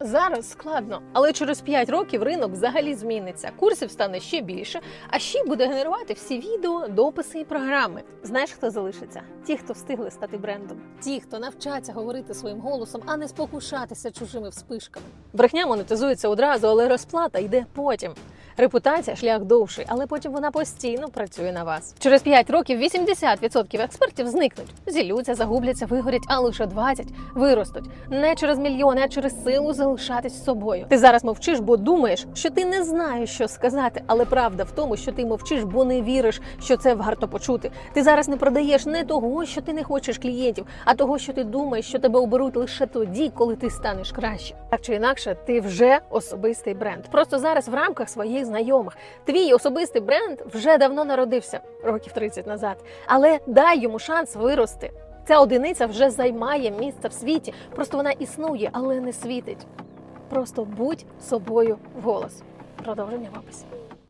Зараз складно, але через 5 років ринок взагалі зміниться. Курсів стане ще більше, а ще буде генерувати всі відео, дописи і програми. Знаєш, хто залишиться? Ті, хто встигли стати брендом, ті, хто навчаться говорити своїм голосом, а не спокушатися чужими вспишками. Брехня монетизується одразу, але розплата йде потім. Репутація шлях довший, але потім вона постійно працює на вас. Через 5 років 80% експертів зникнуть, зілються, загубляться, вигорять, а лише 20 виростуть не через мільйони, а через силу залишатись собою. Ти зараз мовчиш, бо думаєш, що ти не знаєш, що сказати, але правда в тому, що ти мовчиш, бо не віриш, що це варто почути. Ти зараз не продаєш не того, що ти не хочеш клієнтів, а того, що ти думаєш, що тебе оберуть лише тоді, коли ти станеш краще. Так чи інакше, ти вже особистий бренд. Просто зараз в рамках своїх знайомих. Твій особистий бренд вже давно народився, років 30 назад. Але дай йому шанс вирости. Ця одиниця вже займає місце в світі. Просто вона існує, але не світить. Просто будь собою в голос. Продовження в описі.